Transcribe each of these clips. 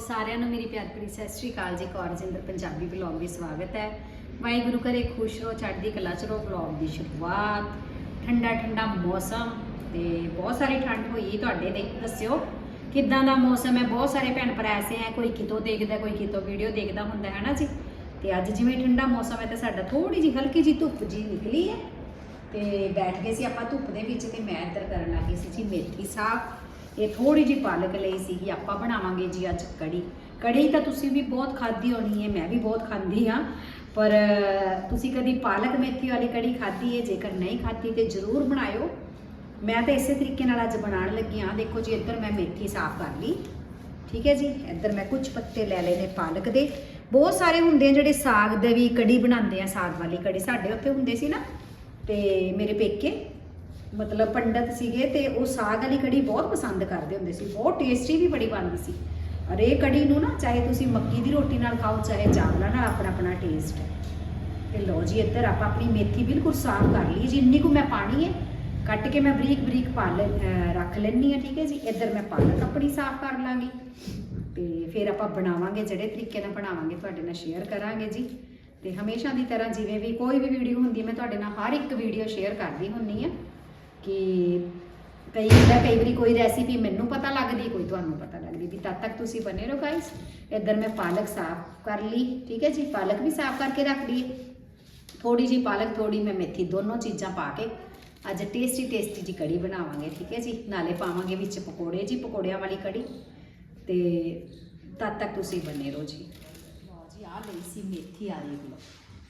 ਸਾਰਿਆਂ ਨੂੰ ਮੇਰੀ ਪਿਆਰ ਭਰੀ ਸਤਿ ਸ਼੍ਰੀ ਅਕਾਲ ਜੀ ਕੌਰਜਿੰਦਰ ਪੰਜਾਬੀ ਬਲੌਗ ਵਿੱਚ ਸਵਾਗਤ ਹੈ। ਵਾਹਿਗੁਰੂ ਕਰੇ ਖੁਸ਼ ਰਹੋ, ਚੜ੍ਹਦੀ ਕਲਾ ਚ ਰਹੋ ਬਲੌਗ ਦੀ ਸ਼ੁਰੂਆਤ। ਠੰਡਾ ਠੰਡਾ ਮੌਸਮ ਤੇ ਬਹੁਤ ਸਾਰੀ ਠੰਡ ਹੋਈ ਤੁਹਾਡੇ ਦੇ ਦੱਸਿਓ ਕਿੱਦਾਂ ਦਾ ਮੌਸਮ ਹੈ? ਬਹੁਤ ਸਾਰੇ ਭੈਣ ਭਰਾ ਐਸੇ ਹੈ, ਕੋਈ ਕਿਤੋਂ ਦੇਖਦਾ, ਕੋਈ ਕਿਤੋਂ ਵੀਡੀਓ ਦੇਖਦਾ ਹੁੰਦਾ ਹੈ ਨਾ ਜੀ? ਤੇ ਅੱਜ ਜਿਵੇਂ ਠੰਡਾ ਮੌਸਮ ਹੈ ਤੇ ਸਾਡਾ ਥੋੜੀ ਜਿਹੀ ਹਲਕੀ ਜਿਹੀ ਧੁੱਪ ਜੀ ਨਿਕਲੀ ਹੈ। ਤੇ ਬੈਠ ਗਏ ਸੀ ਆਪਾਂ ਧੁੱਪ ਦੇ ਵਿੱਚ ਤੇ ਮੈਂ ਇੱਧਰ ਕਰਨ ਲੱਗੀ ਸੀ ਜੀ ਮੇਥੀ ਸਾਗ ਇਹ ਥੋੜੀ ਜਿਹੀ ਪਾਲਕ ਲਈ ਸੀਗੀ, ਆਪਾਂ ਬਣਾਵਾਂਗੇ ਜੀ ਅੱਜ ਕੜੀ। ਕੜੀ ਤਾਂ ਤੁਸੀਂ ਵੀ ਬਹੁਤ ਖਾਧੀ ਹੋਣੀ ਹੈ, ਮੈਂ ਵੀ ਬਹੁਤ ਖਾਂਦੀ ਆ ਪਰ ਤੁਸੀਂ ਕਦੀ ਪਾਲਕ ਮੇਥੀ ਵਾਲੀ ਕੜੀ ਖਾਧੀ ਹੈ? ਜੇਕਰ ਨਹੀਂ ਖਾਧੀ ਤੇ ਜ਼ਰੂਰ ਬਣਾਇਓ। ਮੈਂ ਤਾਂ ਇਸੇ ਤਰੀਕੇ ਨਾਲ ਅੱਜ ਬਣਾਉਣ ਲੱਗੀ ਆ ਦੇਖੋ ਜੀ, ਇੱਧਰ ਮੈਂ ਮੇਥੀ ਸਾਫ਼ ਕਰ ਲਈ। ਠੀਕ ਹੈ ਜੀ? ਇੱਧਰ ਮੈਂ ਕੁਝ ਪੱਤੇ ਲੈ ਲਏ ਨੇ ਪਾਲਕ ਦੇ। ਬਹੁਤ ਸਾਰੇ ਹੁੰਦੇ ਆ ਜਿਹੜੇ ਸਾਗ ਦੇ ਵੀ ਕੜੀ ਬਣਾਉਂਦੇ ਆ, ਸਾਗ ਵਾਲੀ ਕੜੀ। ਸਾਡੇ ਉੱਥੇ ਹੁੰਦੇ ਸੀ ਨਾ, ਤੇ ਮੇਰੇ ਪੇਕੇ। ਮਤਲਬ ਪੰਡਤ ਸੀਗੇ ਤੇ ਉਹ ਸਾਗ ਵਾਲੀ ਕੜੀ ਬਹੁਤ ਪਸੰਦ ਕਰਦੇ ਹੁੰਦੇ ਸੀ, ਬਹੁਤ ਟੇਸਟੀ ਵੀ ਬੜੀ ਬਣਦੀ ਸੀ। ਔਰ ਇਹ ਕੜੀ ਨੂੰ ਨਾ ਚਾਹੇ ਤੁਸੀਂ ਮੱਕੀ ਦੀ ਰੋਟੀ ਨਾਲ ਖਾਓ, ਚਾਹੇ ਚਾਵਲਾਂ ਨਾਲ, ਆਪਣਾ ਆਪਣਾ ਟੇਸਟ ਹੈ। ਤੇ ਲਓ ਜੀ, ਇੱਧਰ ਆਪਾਂ ਆਪਣੀ ਮੇਥੀ ਬਿਲਕੁਲ ਸਾਫ਼ ਕਰ ਲਈ ਜੀ ਇੰਨੀ ਕੁ ਮੈਂ ਪਾਣੀ ਹੈ, ਕੱਟ ਕੇ ਮੈਂ ਬਰੀਕ ਬਰੀਕ ਪਾ ਲੈ ਰੱਖ ਲੈਣੀ ਆ ਠੀਕ ਹੈ ਜੀ। ਇੱਧਰ ਮੈਂ ਪਾਲਕ ਆਪਣੀ ਸਾਫ਼ ਕਰ ਲਾਂਗੀ। ਤੇ ਫਿਰ ਆਪਾਂ ਬਣਾਵਾਂਗੇ, ਜਿਹੜੇ ਤਰੀਕੇ ਨਾਲ ਬਣਾਵਾਂਗੇ, ਤੁਹਾਡੇ ਨਾਲ ਸ਼ੇਅਰ ਕਰਾਂਗੇ ਜੀ। ਤੇ ਹਮੇਸ਼ਾ ਦੀ ਤਰ੍ਹਾਂ ਜਿਵੇਂ ਵੀ ਕੋਈ ਵੀ ਵੀਡੀਓ ਹੁੰਦੀ ਮੈਂ ਤੁਹਾਡੇ ਨਾਲ ਹਰ ਇੱਕ ਵੀਡੀਓ ਸ਼ੇਅਰ ਕਰਦੀ ਹੁੰਨੀ ਆ ਕਿ ਕਈ ਹੁੰਦਾ ਕਈ ਵਾਰੀ ਕੋਈ ਰੈਸਿਪੀ ਮੈਨੂੰ ਪਤਾ ਲੱਗਦੀ, ਕੋਈ ਤੁਹਾਨੂੰ ਪਤਾ ਲੱਗਦੀ ਵੀ ਤਦ ਤੱਕ ਤੁਸੀਂ ਬਨੇ ਰਹੋ ਗਾਇਸ ਇੱਧਰ ਮੈਂ ਪਾਲਕ ਸਾਫ਼ ਕਰ ਲਈ, ਠੀਕ ਹੈ ਜੀ? ਪਾਲਕ ਵੀ ਸਾਫ਼ ਕਰਕੇ ਰੱਖ ਲਈ ਥੋੜੀ ਜੀ ਪਾਲਕ ਥੋੜੀ ਮੈਂ ਮੇਥੀ ਦੋਨੋਂ ਚੀਜ਼ਾਂ ਪਾ ਕੇ ਅੱਜ ਟੇਸਟੀ ਟੇਸਟੀ ਜੀ ਕੜੀ ਬਣਾਵਾਂਗੇ, ਠੀਕ ਹੈ ਜੀ? ਨਾਲੇ ਪਾਵਾਂਗੇ ਵਿੱਚ ਪਕੌੜੇ ਜੀ, ਪਕੌੜਿਆਂ ਵਾਲੀ ਕੜੀ। ਤੇ ਤਦ ਤੱਕ ਤੁਸੀਂ ਬਨੇ ਰਹੋ ਜੀ। ਲਓ ਜੀ ਆ ਲਈ ਸੀ ਮੇਥੀ ਆ ਦੇਖ ਲਓ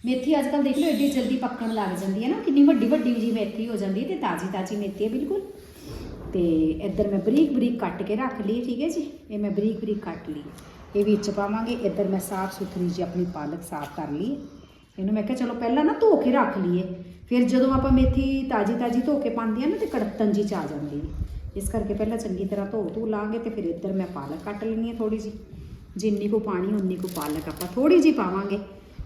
ਮੇਥੀ ਅੱਜ ਕੱਲ ਦੇਖ ਲਓ ਏਡੀ ਜਲਦੀ ਪੱਕਣ ਲੱਗ ਜਾਂਦੀ ਹੈ ਨਾ, ਕਿੰਨੀ ਵੱਡੀ ਵੱਡੀ ਜੀ ਮੇਥੀ ਹੋ ਜਾਂਦੀ ਹੈ ਤੇ ਤਾਜ਼ੀ ਤਾਜ਼ੀ ਮੇਥੀ ਹੈ ਬਿਲਕੁਲ। ਤੇ ਇੱਧਰ ਮੈਂ ਬਰੀਕ ਬਰੀਕ ਕੱਟ ਕੇ ਰੱਖ ਲਈ, ਠੀਕ ਹੈ ਜੀ? ਇਹ ਮੈਂ ਬਰੀਕ ਬਰੀਕ ਕੱਟ ਲਈ। ਇਹ ਵਿੱਚ ਪਾਵਾਂਗੇ, ਇੱਧਰ ਮੈਂ ਸਾਫ਼ ਸੁਥਰੀ ਜੀ ਆਪਣੀ ਪਾਲਕ ਸਾਫ਼ ਕਰ ਲਈ ਇਹਨੂੰ ਮੈਂ ਕਿਹਾ ਚਲੋ ਪਹਿਲਾਂ ਨਾ ਧੋ ਕੇ ਰੱਖ ਲਈਏ, ਫਿਰ ਜਦੋਂ ਆਪਾਂ ਮੇਥੀ ਤਾਜੀ ਤਾਜੀ ਧੋ ਕੇ ਪਾਉਂਦੇ ਆ ਨਾ ਤੇ ਕੜਤਨ ਜੀ ਚ ਆ ਜਾਂਦੀ ਹੈ। ਇਸ ਕਰਕੇ ਪਹਿਲਾਂ ਚੰਗੀ ਤਰ੍ਹਾਂ ਧੋ ਧੂ ਲਾਂਗੇ ਤੇ ਫਿਰ ਇੱਧਰ ਮੈਂ ਪਾਲਕ ਕੱਟ ਲੈਣੀ ਹੈ ਥੋੜੀ ਜੀ ਜਿੰਨੀ ਕੋ ਪਾਣੀ, ਉਨੀ ਕੋ ਪਾਲਕ ਆਪਾਂ ਥੋੜੀ ਜੀ ਪਾਵਾਂਗੇ।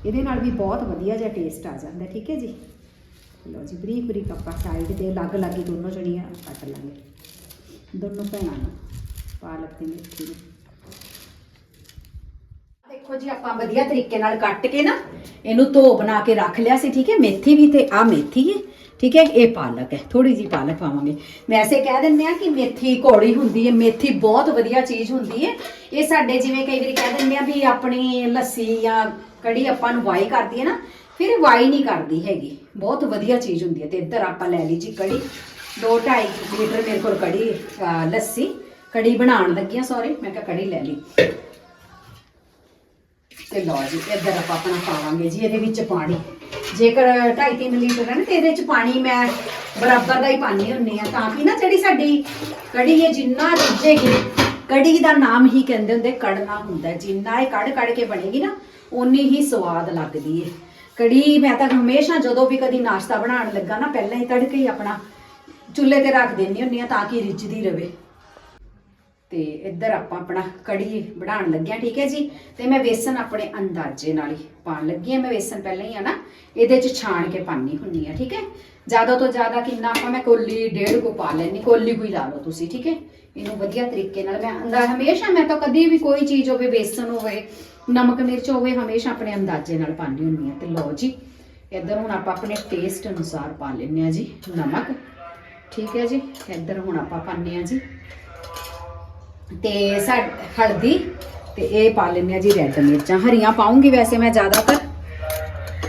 ਇਹਦੇ ਨਾਲ ਵੀ ਬਹੁਤ ਵਧੀਆ ਜਿਹਾ ਟੇਸਟ ਆ ਜਾਂਦਾ, ਠੀਕ ਹੈ ਜੀ? ਲਓ ਜੀ, ਬਰੀਕ ਬਰੀਕ ਆਪਾਂ ਸਾਈਡ ਤੇ ਅਲੱਗ ਅਲੱਗ ਹੀ ਦੋਨੋਂ ਜਣੀਆਂ ਕੱਟ ਲਾਂਗੇ। ਦੋਨੋਂ ਭੈਣਾਂ ਨੂੰ ਪਾਲਕ ਤੇ ਮੇਥੀ ਨੂੰ। ਦੇਖੋ ਜੀ, ਆਪਾਂ ਵਧੀਆ ਤਰੀਕੇ ਨਾਲ ਕੱਟ ਕੇ ਨਾ ਇਹਨੂੰ ਧੋ ਬਣਾ ਕੇ ਰੱਖ ਲਿਆ ਸੀ, ਠੀਕ ਹੈ? ਮੇਥੀ ਵੀ ਤੇ ਆ ਮੇਥੀ ਹੈ, ਠੀਕ ਹੈ? ਇਹ ਪਾਲਕ ਹੈ ਥੋੜੀ ਜੀ ਪਾਲਕ ਪਾਵਾਂਗੇ। ਵੈਸੇ ਕਹਿ ਦਿੰਦੇ ਆ ਕਿ ਮੇਥੀ ਘੋੜੀ ਹੁੰਦੀ ਹੈ, ਮੇਥੀ ਬਹੁਤ ਵਧੀਆ ਚੀਜ਼ ਹੁੰਦੀ ਹੈ। ਇਹ ਸਾਡੇ ਜਿਵੇਂ ਕਈ ਵਾਰੀ ਕਹਿ ਦਿੰਦੇ ਆ ਵੀ ਆਪਣੀ ਲੱਸੀ ਜਾਂ ਕੜੀ ਆਪਾਂ ਨੂੰ ਵਾਈ ਕਰਦੀ ਹੈ ਨਾ, ਫਿਰ ਇਹ ਵਾਈ ਨਹੀਂ ਕਰਦੀ ਹੈਗੀ। ਬਹੁਤ ਵਧੀਆ ਚੀਜ਼ ਹੁੰਦੀ ਹੈ ਤੇ ਇੱਧਰ ਆਪਾਂ ਲੈ ਲਈ ਜੀ ਕੜੀ। 2.5 ਲੀਟਰ ਮੇਰੇ ਕੋਲ ਕੜੀ ਲੱਸੀ। ਕੜੀ ਬਣਾਉਣ ਲੱਗੀਆਂ ਸੌਰੀ ਮੈਂ ਕਿਹਾ ਕੜੀ ਲੈ ਲਈ। ਤੇ ਲਓ ਜੀ, ਇੱਧਰ ਆਪਾਂ ਆਪਣਾ ਪਾਵਾਂਗੇ ਜੀ, ਇਹਦੇ ਵਿੱਚ ਪਾਣੀ। ਜੇਕਰ 2.5-3 ਲੀਟਰ ਹੈ ਨਾ, ਤੇ ਇਹਦੇ ਵਿੱਚ ਪਾਣੀ ਮੈਂ ਬਰਾਬਰ ਦਾ ਹੀ ਪਾਣੀ ਹੁੰਨੀ ਆ ਤਾਂ ਕਿ ਨਾ ਜਿਹੜੀ ਸਾਡੀ ਕੜੀ ਹੈ, ਜਿੰਨਾ ਰਿੱਝੇਗੀ, ਕੜੀ ਦਾ ਨਾਮ ਹੀ ਕਹਿੰਦੇ ਹੁੰਦੇ, ਕੜਨਾ ਹੁੰਦਾ ਜਿੰਨਾ ਇਹ ਕੜ ਕੜ ਕੇ ਬਣੇਗੀ ਨਾ ਓਨੀ ਹੀ ਸਵਾਦ ਲੱਗਦੀ ਹੈ ਕੜੀ ਮੈਂ ਤਾਂ ਹਮੇਸ਼ਾ ਜਦੋਂ ਵੀ ਕਦੀ ਨਾਸ਼ਤਾ ਬਣਾਉਣ ਲੱਗਾ ਨਾ, ਪਹਿਲਾਂ ਹੀ ਤੜਕੇ ਹੀ ਆਪਣਾ ਚੁੱਲ੍ਹੇ ਤੇ ਰੱਖ ਦਿੰਦੀ ਹੁੰਨੀ ਆ ਤਾਂ ਕਿ ਰਿੱਝਦੀ ਰਵੇ। ਤੇ ਇੱਧਰ ਆਪਾਂ ਆਪਣਾ ਕੜੀ ਬਣਾਉਣ ਲੱਗਿਆ ਠੀਕ ਹੈ ਜੀ? ਤੇ ਮੈਂ ਵੇਸਣ ਆਪਣੇ ਅੰਦਾਜ਼ੇ ਨਾਲ ਹੀ ਪਾਣ ਲੱਗੀ ਆ ਮੈਂ ਵੇਸਣ ਪਹਿਲਾਂ ਹੀ ਆ ਨਾ, ਇਹਦੇ ਚ ਛਾਣ ਕੇ ਪਾਣੀ ਹੁੰਦੀ ਆ ਠੀਕ ਹੈ? ਜ਼ਿਆਦਾ ਤੋਂ ਜ਼ਿਆਦਾ ਕਿੰਨਾ ਆਪਾਂ, ਮੈਂ ਕੋਲੀ ਡੇਢ ਕੋ ਪਾ ਲੈਣੀ ਕੋਲੀ ਕੋਈ ਲਾ ਲਓ ਤੁਸੀਂ, ਠੀਕ ਹੈ? ਇਹਨੂੰ ਵਧੀਆ ਤਰੀਕੇ ਨਾਲ ਮੈਂ, ਅੰਦਾਜ਼, ਹਮੇਸ਼ਾ ਮੈਂ ਤਾਂ ਕਦੀ ਵੀ ਕੋਈ ਚੀਜ਼ ਹੋਵੇ, ਵੇਸਣ ਹੋਵੇ ਨਮਕ ਮਿਰਚ ਹੋਵੇ ਹਮੇਸ਼ਾ ਆਪਣੇ ਅੰਦਾਜ਼ੇ ਨਾਲ ਪਾਉਂਦੀ ਹੁੰਦੀ ਆ ਤੇ ਲਓ ਜੀ, ਇੱਧਰ ਹੁਣ ਆਪਾਂ ਆਪਣੇ ਟੇਸਟ ਅਨੁਸਾਰ ਪਾ ਲੈਂਦੇ ਆ ਜੀ ਨਮਕ। ਠੀਕ ਹੈ ਜੀ, ਇੱਧਰ ਹੁਣ ਆਪਾਂ ਪਾਉਂਦੇ ਆ ਜੀ। ਤੇ ਸਾ, ਹਲਦੀ ਤੇ ਇਹ ਪਾ ਲੈਂਦੇ ਆ ਜੀ ਰੈੱਡ ਮਿਰਚਾਂ। ਹਰੀਆਂ ਪਾਉਂਗੀ ਵੈਸੇ ਮੈਂ ਜ਼ਿਆਦਾਤਰ।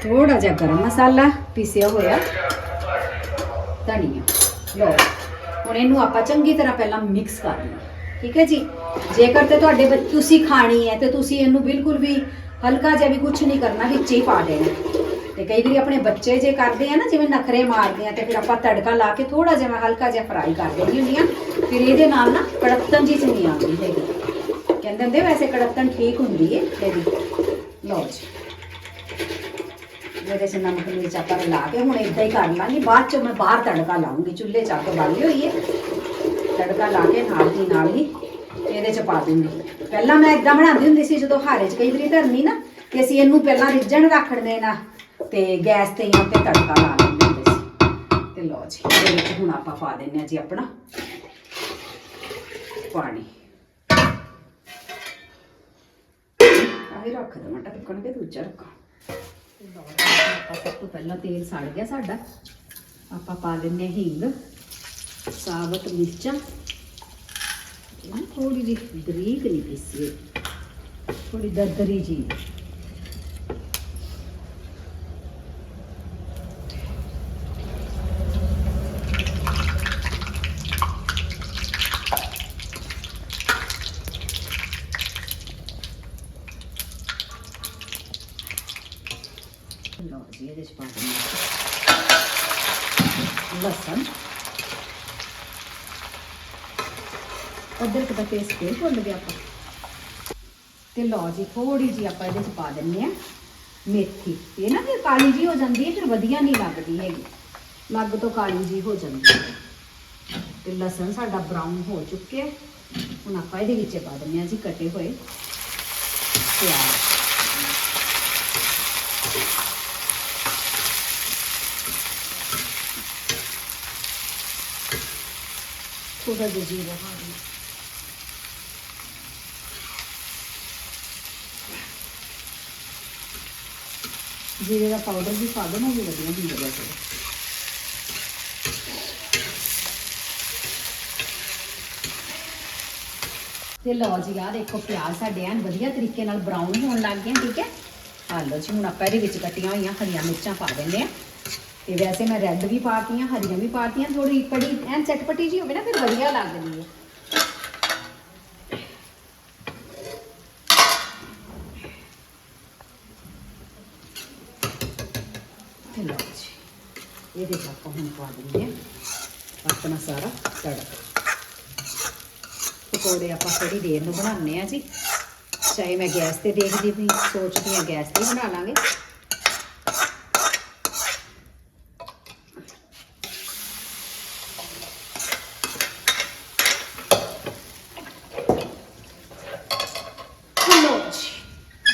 ਥੋੜਾ ਜਿਹਾ ਗਰਮ ਮਸਾਲਾ ਪੀਸਿਆ ਹੋਇਆ। ਧਨੀਆ। ਲਓ, ਹੁਣ ਇਹਨੂੰ ਆਪਾਂ ਚੰਗੀ ਤਰ੍ਹਾਂ ਪਹਿਲਾਂ ਮਿਕਸ ਕਰ ਲਈਏ। ਠੀਕ ਹੈ ਜੀ? ਜੇਕਰ ਤੇ ਤੁਹਾਡੇ ਬੱਚ- ਤੁਸੀਂ ਖਾਣੀ ਹੈ ਤੇ ਤੁਸੀਂ ਇਹਨੂੰ ਬਿਲਕੁਲ ਵੀ ਹਲਕਾ ਜਿਹਾ ਵੀ ਕੁਝ ਨਹੀਂ ਕਰਨਾ, ਵਿੱਚ ਹੀ ਪਾ ਦੇਣਾ ਤੇ ਕਈ ਵਾਰੀ ਆਪਣੇ ਬੱਚੇ ਜੇ ਕਰਦੇ ਆ ਨਾ, ਜਿਵੇਂ ਨਖਰੇ ਮਾਰਦੇ ਆ ਤੇ ਫਿਰ ਆਪਾਂ ਤੜਕਾ ਲਾ ਕੇ ਥੋੜਾ ਜਿਹਾ ਮੈਂ ਹਲਕਾ ਜਿਹਾ ਫਰਾਈ ਕਰ ਦਿੰਦੀ ਹੁੰਦੀ ਆ। ਫਿਰ ਇਹਦੇ ਨਾਲ ਨਾ ਕੜਤਨ ਜੀ ਚ ਨਹੀਂ ਆਉਂਦੀ ਹੈਗੀ। ਕਹਿੰਦੇ ਹੁੰਦੇ ਵੈਸੇ ਕੜਤਨ ਠੀਕ ਹੁੰਦੀ ਹੈ ਇਹਦੀ ਲਓ ਜੀ। ਇਹਦੇ ਚ ਨਮਕ, ਮਿਰਚ ਆਪਾਂ ਲਾ ਕੇ ਹੁਣ ਇਦਾਂ ਹੀ ਕਰ ਲਾਂਗੇ। ਬਾਅਦ ਚ ਮੈਂ ਬਾਹਰ ਤੜਕਾ ਲਾਉਂਗੀ ਚੁੱਲ੍ਹੇ ਚ ਅੱਗ ਬਾਲੀ ਹੋਈ ਹੈ ਤੜਕਾ ਲਾ ਕੇ ਨਾਲ ਦੀ ਨਾਲ ਹੀ ਇਹਦੇ ਚ ਪਾ ਦੂੰਗੀ ਪਹਿਲਾਂ ਮੈਂ ਇਦਾਂ ਬਣਾਉਂਦੀ ਹੁੰਦੀ ਸੀ ਜਦੋਂ ਹਾਰੇ ਚ ਕਈ ਵਾਰੀ ਧਰਨੀ ਨਾ, ਤੇ ਅਸੀਂ ਇਹਨੂੰ ਪਹਿਲਾਂ ਰਿੱਝਣ ਰੱਖਣ ਦੇਣਾ ਤੇ ਗੈਸ ਤੇ ਜਾਂ ਤੇ ਤੜਕਾ ਲਾ ਲੈਂਦੇ ਹੁੰਦੇ ਸੀ। ਤੇ ਲਓ ਜੀ, ਇਹਦੇ ਵਿੱਚ ਹੁਣ ਆਪਾਂ ਪਾ ਦਿੰਨੇ ਆ ਜੀ ਆਪਣਾ ਪਾਣੀ। ਆਹੀ ਰੱਖ ਦਵਾਂ ਟੱਕਣ ਕੇ ਦੂਜਾ ਰੱਖਾਂ। ਲਓ ਆਪਾਂ ਸਭ ਤੋਂ ਪਹਿਲਾਂ ਤੇਲ ਸੜ ਗਿਆ ਸਾਡਾ। ਆਪਾਂ ਪਾ ਦਿੰਨੇ ਹਾਂ ਹਿੰਗ। ਸਾਬਤ ਮਿਰਚਾਂ ਇਹ ਨਾ ਥੋੜੀ ਜਿਹੀ ਬਰੀਕ ਨਹੀਂ ਪੀਸੀ ਹੋਈ। ਥੋੜੀ ਦਰਦਰੀ ਜੀ ਲਓ ਜੀ ਇਹਦੇ ਚ ਪਾ ਦਿੰਦੇ ਹਾਂ ਲਸਣ ਅਦਰਕ ਦਾ ਪੇਸਟ ਫੇਰ ਭੁੱਲ ਗਿਆ ਆਪਾਂ। ਤੇ ਲਓ ਜੀ ਥੋੜੀ ਜੀ ਆਪਾਂ ਇਹਦੇ ਚ ਪਾ ਦਿੰਨੇ ਆ ਮੇਥੀ, ਇਹ ਨਾ ਫਿਰ ਕਾਲੀ ਜੀ ਹੋ ਜਾਂਦੀ ਹੈ, ਫਿਰ ਵਧੀਆ ਨਹੀਂ ਲੱਗਦੀ ਹੈਗੀ। ਲੱਗ ਤੋਂ ਕਾਲੀ ਜੀ ਹੋ ਜਾਂਦੀ ਹੈ। ਤੇ ਲਸਣ ਸਾਡਾ ਬਰਾਊਨ ਹੋ ਚੁੱਕਿਆ ਹੁਣ ਆਪਾਂ ਇਹਦੇ ਵਿੱਚ ਪਾ ਦਿੰਨੇ ਆ ਜੀ, ਕੱਟੇ ਹੋਏ ਪਿਆਜ਼। ਥੋੜਾ ਜਿਹਾ ਜੀਰਾ ਪਾ ਦਿੰਦੇ ਜੀਰੇ ਦਾ ਪਾਊਡਰ ਵੀ ਪਾ ਦੇਣਾ ਵੀ ਵਧੀਆ ਹੁੰਦਾ ਵੈਸੇ ਤੇ ਲਓ ਜੀ ਆ ਦੇਖੋ ਪਿਆਜ਼ ਸਾਡੇ ਐਨ ਵਧੀਆ ਤਰੀਕੇ ਨਾਲ ਬਰਾਊਨ ਹੋਣ ਲੱਗ ਗਏ ਠੀਕ ਹੈ? ਆ ਲਓ ਜੀ, ਹੁਣ ਆਪਾਂ ਇਹਦੇ ਵਿੱਚ ਕੱਟੀਆਂ ਹੋਈਆਂ ਹਰੀਆਂ ਮਿਰਚਾਂ ਪਾ ਦਿੰਦੇ ਆ। ਤੇ ਵੈਸੇ ਮੈਂ ਰੈੱਡ ਵੀ ਪਾਤੀਆਂ, ਹਰੀਆਂ ਵੀ ਪਾਤੀਆਂ ਥੋੜੀ ਕੜੀ ਐਨ ਚਟਪਟੀ ਜੀ ਹੋਵੇ ਨਾ, ਫਿਰ ਵਧੀਆ ਲੱਗਦੀ ਹੈ। ਤੇ ਲਓ ਜੀ ਇਹਦੇ 'ਚ ਆਪਾਂ ਹੁਣ ਪਾ ਦਿੰਦੇ ਹਾਂ ਆਪਣਾ ਸਾਰਾ ਤੜਕਾ ਪਕੌੜੇ ਆਪਾਂ ਥੋੜੀ ਦੇਰ ਨੂੰ ਬਣਾਉਂਦੇ ਆ ਜੀ ਚਾਹੇ ਮੈਂ ਗੈਸ ਤੇ ਦੇਖਦੀ ਵੀ ਸੋਚਦੀ ਆ ਗੈਸ ਤੇ ਬਣਾ ਲਾਂਗੇ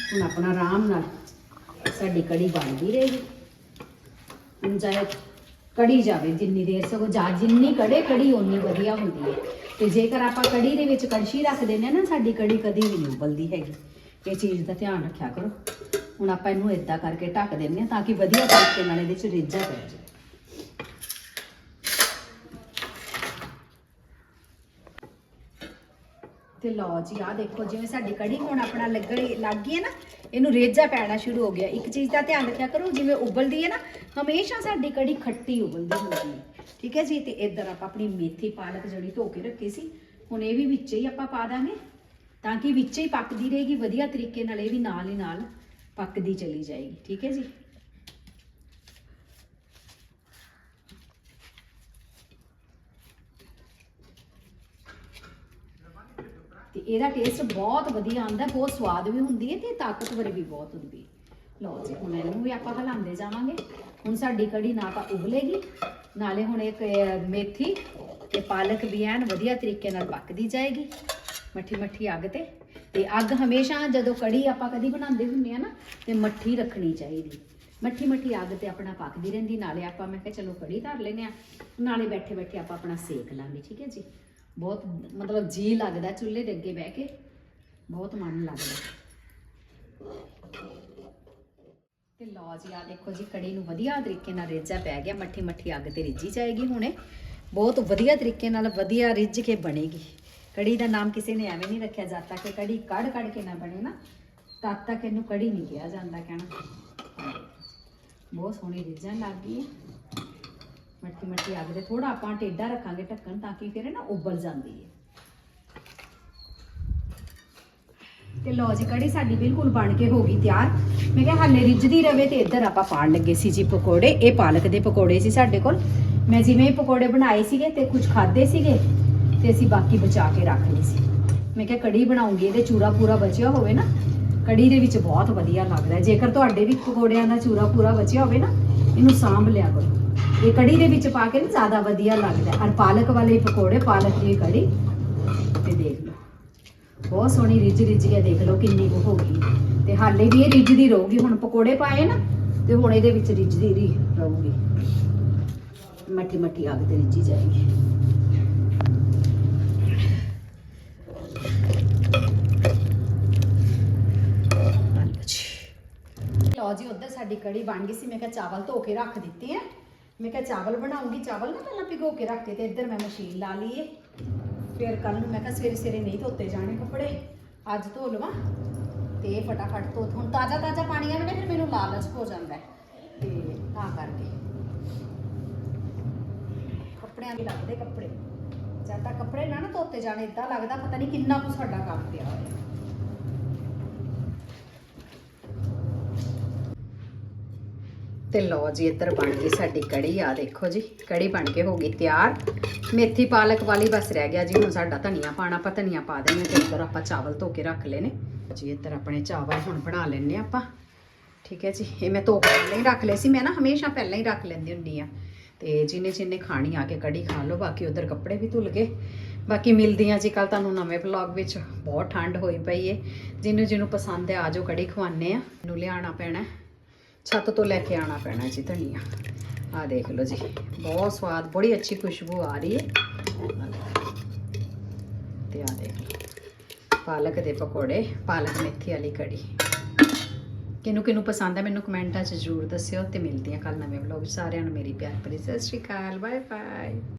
ਹੁਣ ਆਪਣਾ ਆਰਾਮ ਨਾਲ ਸਾਡੀ ਕੜੀ ਬਣਦੀ ਰਹੇਗੀ ਹੁਣ ਕੜੀ ਜਾਵੇ ਜਿੰਨੀ ਦੇਰ ਸਗੋਂ ਜਾ ਜਿੰਨੀ ਕੜੇ, ਕੜੀ ਓਨੀ ਵਧੀਆ ਹੁੰਦੀ ਹੈ। ਤੇ ਜੇਕਰ ਆਪਾਂ ਕੜੀ ਦੇ ਵਿੱਚ ਕੜਛੀ ਰੱਖ ਦਿੰਦੇ ਨਾ, ਸਾਡੀ ਕੜੀ ਕਦੀ ਵੀ ਨਹੀਂ ਉਬਲਦੀ ਹੈਗੀ। ਇਹ ਚੀਜ਼ ਦਾ ਧਿਆਨ ਰੱਖਿਆ ਕਰੋ। ਹੁਣ ਆਪਾਂ ਇਹਨੂੰ ਇਦਾਂ ਕਰਕੇ ਢੱਕ ਦਿੰਦੇ ਹਾਂ ਤਾਂ ਕਿ ਵਧੀਆ ਤਰੀਕੇ ਨਾਲ ਇਹਦੇ ਵਿੱਚ ਰਿੱਝਾ ਪੈ ਜਾਵੇ। ਤੇ ਲਓ ਜੀ ਆ ਦੇਖੋ, ਜਿਵੇਂ ਸਾਡੀ ਕੜੀ ਹੁਣ ਆਪਣਾ ਲੱਗਣ, ਲੱਗ ਗਈ ਹੈ ਨਾ ਇਹਨੂੰ ਰੇਜਾ ਪੈਣਾ ਸ਼ੁਰੂ ਹੋ ਗਿਆ। ਇੱਕ ਚੀਜ਼ ਦਾ ਧਿਆਨ ਰੱਖਿਆ ਕਰੋ, ਜਿਵੇਂ ਉਬਲਦੀ ਹੈ ਨਾ, ਹਮੇਸ਼ਾ ਸਾਡੀ ਕੜੀ ਖੱਟੀ ਉਬਲਦੀ ਹੁੰਦੀ ਹੈ। ਠੀਕ ਹੈ ਜੀ? ਤੇ ਇੱਧਰ ਆਪਾਂ ਆਪਣੀ ਮੇਥੀ ਪਾਲਕ ਜਿਹੜੀ ਧੋ ਕੇ ਰੱਖੀ ਸੀ, ਹੁਣ ਇਹ ਵੀ ਵਿੱਚ ਹੀ ਆਪਾਂ ਪਾ ਦਾਂਗੇ, ਤਾਂ ਕਿ ਵਿੱਚ ਹੀ ਪੱਕਦੀ ਰਹੇਗੀ, ਵਧੀਆ ਤਰੀਕੇ ਨਾਲ ਇਹ ਵੀ ਨਾਲ ਹੀ ਨਾਲ ਪੱਕਦੀ ਚਲੀ ਜਾਏਗੀ। ਠੀਕ ਹੈ ਜੀ? ਤੇ ਇਹਦਾ ਟੇਸਟ ਬਹੁਤ ਵਧੀਆ ਆਉਂਦਾ ਬਹੁਤ ਸਵਾਦ ਵੀ ਹੁੰਦੀ ਹੈ ਤੇ ਤਾਕਤਵਰ ਵੀ ਬਹੁਤ ਹੁੰਦੀ ਹੈ। ਲਓ ਜੀ ਹੁਣ ਇਹਨੂੰ ਵੀ ਆਪਾਂ ਹਲਾਉਂਦੇ ਜਾਵਾਂਗੇ। ਹੁਣ ਸਾਡੀ ਕੜੀ ਨਾ ਤਾਂ ਉਬਲੇਗੀ ਨਾਲੇ ਹੁਣ ਇੱਕ ਅਹ, ਮੇਥੀ ਤੇ ਪਾਲਕ ਵੀ ਐਨ ਵਧੀਆ ਤਰੀਕੇ ਨਾਲ ਪੱਕਦੀ ਜਾਏਗੀ ਮੱਠੀ ਮੱਠੀ ਅੱਗ ਤੇ। ਤੇ ਅੱਗ ਹਮੇਸ਼ਾ ਜਦੋਂ ਕੜੀ ਆਪਾਂ ਕਦੀ ਬਣਾਉਂਦੇ ਹੁੰਦੇ ਆ ਨਾ ਤੇ ਮੱਠੀ ਰੱਖਣੀ ਚਾਹੀਦੀ। ਮੱਠੀ ਮੱਠੀ ਅੱਗ ਤੇ ਆਪਣਾ ਪੱਕਦੀ ਰਹਿੰਦੀ ਨਾਲੇ ਆਪਾਂ ਮੈਂ ਕਿਹਾ ਚਲੋ ਕੜੀ ਧਰ ਲੈਨੇ ਆ। ਨਾਲੇ ਬੈਠੇ ਬੈਠੇ ਆਪਾਂ ਆਪਣਾ ਸੇਕ ਲਾਂਗੇ ਠੀਕ ਹੈ ਜੀ? ਬਹੁਤ ਮਤਲਬ ਜੀ ਲੱਗਦਾ ਚੁੱਲ੍ਹੇ ਦੇ ਅੱਗੇ ਬਹਿ ਕੇ। ਬਹੁਤ ਮਨ ਲੱਗਦਾ। ਤੇ ਲਓ ਜੀ ਆ ਦੇਖੋ ਜੀ, ਕੜੀ ਨੂੰ ਵਧੀਆ ਤਰੀਕੇ ਨਾਲ ਰਿੱਝਾ ਪੈ ਗਿਆ। ਮੱਠੀ ਮੱਠੀ ਅੱਗ ਤੇ ਰਿੱਝੀ ਜਾਏਗੀ ਹੁਣੇ। ਬਹੁਤ ਵਧੀਆ ਤਰੀਕੇ ਨਾਲ ਵਧੀਆ ਰਿੱਝ ਕੇ ਬਣੇਗੀ। ਕੜੀ ਦਾ ਨਾਮ ਕਿਸੇ ਨੇ ਐਵੇਂ ਨਹੀਂ ਰੱਖਿਆ, ਜਦ ਤੱਕ ਕਿ ਕੜੀ ਕੱਢ ਕੱਢ ਕੇ ਨਾ ਬਣੇ ਨਾ, ਤਦ ਤੱਕ ਇਹਨੂੰ ਕੜੀ ਨਹੀਂ ਕਿਹਾ ਜਾਂਦਾ ਕਹਿਣਾ। ਬਹੁਤ ਸੋਹਣੀ ਰਿੱਝਣ ਲੱਗ ਗਈ ਹੈ। ਮੱਠੀ ਮੱਠੀ ਅੱਗ ਤੇ ਥੋੜਾ ਆਪਾਂ ਟੇਡਾ ਰੱਖਾਂਗੇ ਢੱਕਣ ਤਾਂ ਕਿ ਫਿਰ ਇਹ ਨਾ ਉਬਲ ਜਾਂਦੀ ਹੈ। ਤੇ ਲਓ ਜੀ, ਕੜੀ ਸਾਡੀ ਬਿਲਕੁਲ ਬਣ ਕੇ ਹੋ ਗਈ ਤਿਆਰ। ਮੈਂ ਕਿਹਾ ਹਾਲੇ ਰਿੱਝਦੀ ਰਵੇ ਤੇ ਇੱਧਰ ਆਪਾਂ ਪਾਣ ਲੱਗੇ ਸੀ ਜੀ ਪਕੌੜੇ। ਇਹ ਪਾਲਕ ਦੇ ਪਕੌੜੇ ਸੀ ਸਾਡੇ ਕੋਲ। ਮੈਂ ਜਿਵੇਂ ਇਹ ਪਕੌੜੇ ਬਣਾਏ ਸੀਗੇ ਤੇ ਕੁਝ ਖਾਦੇ ਸੀਗੇ ਤੇ ਅਸੀਂ ਬਾਕੀ ਬਚਾ ਕੇ ਰੱਖ ਲਈ ਸੀ। ਮੈਂ ਕਿਹਾ ਕੜੀ ਬਣਾਉਂਗੀ, ਇਹਦੇ ਚੂਰਾ ਪੂਰਾ ਬਚਿਆ ਹੋਵੇ ਨਾ, ਕੜੀ ਦੇ ਵਿੱਚ ਬਹੁਤ ਵਧੀਆ ਲੱਗਦਾ ਜੇਕਰ ਤੁਹਾਡੇ ਵੀ ਪਕੌੜਿਆਂ ਦਾ ਚੂਰਾ ਪੂਰਾ ਬਚਿਆ ਹੋਵੇ ਨਾ, ਇਹਨੂੰ ਸਾਂਭ ਲਿਆ ਕਰੋ। ਇਹ ਕੜੀ ਦੇ ਵਿੱਚ ਪਾ ਕੇ ਨਾ ਜ਼ਿਆਦਾ ਵਧੀਆ ਲੱਗਦਾ ਔਰ ਪਾਲਕ ਵਾਲੇ ਪਕੌੜੇ, ਪਾਲਕ ਦੀ ਕੜੀ। ਤੇ ਦੇਖ ਲਓ। ਬਹੁਤ ਸੋਹਣੀ ਰਿੱਝ ਰਿੱਝ ਕੇ ਦੇਖ ਲਓ ਕਿੰਨੀ ਕੁ ਹੋ ਗਈ। ਤੇ ਹਾਲੇ ਵੀ ਇਹ ਰਿੱਝਦੀ ਰਹੂਗੀ। ਹੁਣ ਪਕੌੜੇ ਪਾਏ ਨਾ, ਤੇ ਹੁਣ ਇਹਦੇ ਵਿੱਚ ਰਿੱਝਦੀ ਰਹੂਗੀ। ਮੱਠੀ ਮੱਠੀ ਅੱਗ ਤੇ ਰਿੱਝੀ ਜਾਏਗੀ। ਲਓ ਜੀ, ਉੱਧਰ ਸਾਡੀ ਕੜੀ ਬਣ ਗਈ ਸੀ। ਮੈਂ ਕਿਹਾ ਚਾਵਲ ਧੋ ਕੇ ਰੱਖ ਦਿੱਤੇ ਆ। ਮੈਂ ਕਿਹਾ ਚਾਵਲ ਬਣਾਉਂਗੀ। ਚਾਵਲ ਨਾ ਪਹਿਲਾਂ ਭਿਗੋ ਕੇ ਰੱਖਤੇ ਤੇ ਇੱਧਰ ਮੈਂ ਮਸ਼ੀਨ ਲਾ ਲਈ ਏ ਫਿਰ ਕੱਲ ਨੂੰ ਮੈਂ ਕਿਹਾ ਸਵੇਰੇ ਸਵੇਰੇ ਨਹੀਂ ਧੋਤੇ ਜਾਣੇ ਕੱਪੜੇ। ਅੱਜ ਧੋ ਲਵਾਂ ਤੇ ਫਟਾਫਟ ਧੋ। ਹੁਣ ਤਾਜ਼ਾ ਤਾਜ਼ਾ ਪਾਣੀ ਆ ਨਾ ਫਿਰ ਮੈਨੂੰ ਲਾਲਚ ਹੋ ਜਾਂਦਾ ਹੈ। ਤੇ ਤਾਂ ਕਰਕੇ। ਕੱਪੜਿਆਂ ਦੇ ਲੱਗਦੇ ਕੱਪੜੇ। ਜਦ ਤੱਕ ਕੱਪੜੇ ਨਾ ਨਾ ਧੋਤੇ ਜਾਣੇ ਇਦਾਂ ਲੱਗਦਾ ਪਤਾ ਨਹੀਂ ਕਿੰਨਾ ਕੁ ਸਾਡਾ ਕੰਮ ਪਿਆ ਹੋਇਆ। ਤੇ ਲਓ ਜੀ, ਇੱਧਰ ਬਣ ਗਈ ਸਾਡੀ ਕੜੀ। ਆ ਦੇਖੋ ਜੀ, ਕੜੀ ਬਣ ਕੇ ਹੋ ਗਈ ਤਿਆਰ। ਮੇਥੀ ਪਾਲਕ ਵਾਲੀ ਬਸ ਰਹਿ ਗਿਆ ਜੀ, ਹੁਣ ਸਾਡਾ ਧਨੀਆ ਪਾਣਾ ਆਪਾਂ ਧਨੀਆ ਪਾ ਦੇਣਾ ਤੇ ਇੱਧਰ ਆਪਾਂ ਚਾਵਲ ਧੋ ਕੇ ਰੱਖ ਲੈਨੇ ਜੀ, ਇੱਧਰ ਆਪਣੇ ਚਾਵਲ ਹੁਣ ਬਣਾ ਲੈਣੇ ਆਪਾਂ। ਠੀਕ ਹੈ ਜੀ, ਇਹ ਮੈਂ ਧੋ ਕੇ ਪਹਿਲਾਂ ਹੀ ਰੱਖ ਲਏ ਸੀ, ਮੈਂ ਨਾ ਹਮੇਸ਼ਾ ਪਹਿਲਾਂ ਹੀ ਰੱਖ ਲੈਂਦੀ ਹੁੰਦੀ ਆ ਤੇ ਜਿਨੇ ਜਿਨੇ ਖਾਣੀ ਆ ਕੇ ਕੜੀ ਖਾ ਲਓ, ਬਾਕੀ ਉਧਰ ਕੱਪੜੇ ਵੀ ਧੁੱਲ ਗਏ। ਬਾਕੀ ਮਿਲਦੀ ਆ ਜੀ ਕੱਲ ਤੁਹਾਨੂੰ ਨਵੇਂ ਵਲੌਗ ਵਿੱਚ ਬਹੁਤ ਠੰਡ ਹੋਈ ਪਈ ਏ। ਜਿਹਨੂੰ ਜਿਹਨੂੰ ਪਸੰਦ ਹੈ ਆਜੋ ਕੜੀ ਖਵਾਨੇ ਆ ਨੂੰ ਲਿਆਣਾ ਪੈਣਾ। ਛੱਤ ਤੋਂ ਲੈ ਕੇ ਆਣਾ ਪੈਣਾ ਜੀ ਧਨੀਆ। ਆ ਦੇਖ ਲਓ ਜੀ, ਬਹੁਤ ਸਵਾਦ, ਬੜੀ ਅੱਛੀ ਖੁਸ਼ਬੂ ਆ ਰਹੀ ਹੈ। ਤੇ ਆ ਦੇਖ ਲਓ, ਪਾਲਕ ਦੇ ਪਕੌੜੇ, ਪਾਲਕ ਮੇਥੀ ਵਾਲੀ ਕੜੀ। ਕਿਹਨੂੰ ਕਿਹਨੂੰ ਪਸੰਦ ਹੈ, ਮੈਨੂੰ ਕਮੈਂਟਾਂ 'ਚ ਜ਼ਰੂਰ ਦੱਸਿਓ ਤੇ ਮਿਲਦੀ ਆ ਕੱਲ ਨਵੇਂ ਵਲੌਗ ਸਾਰਿਆਂ ਨੂੰ। ਮੇਰੀ ਪਿਆਰ ਭਰੀ ਸਤਿ ਸ਼੍ਰੀ ਅਕਾਲ ਬਾਏ ਬਾਏ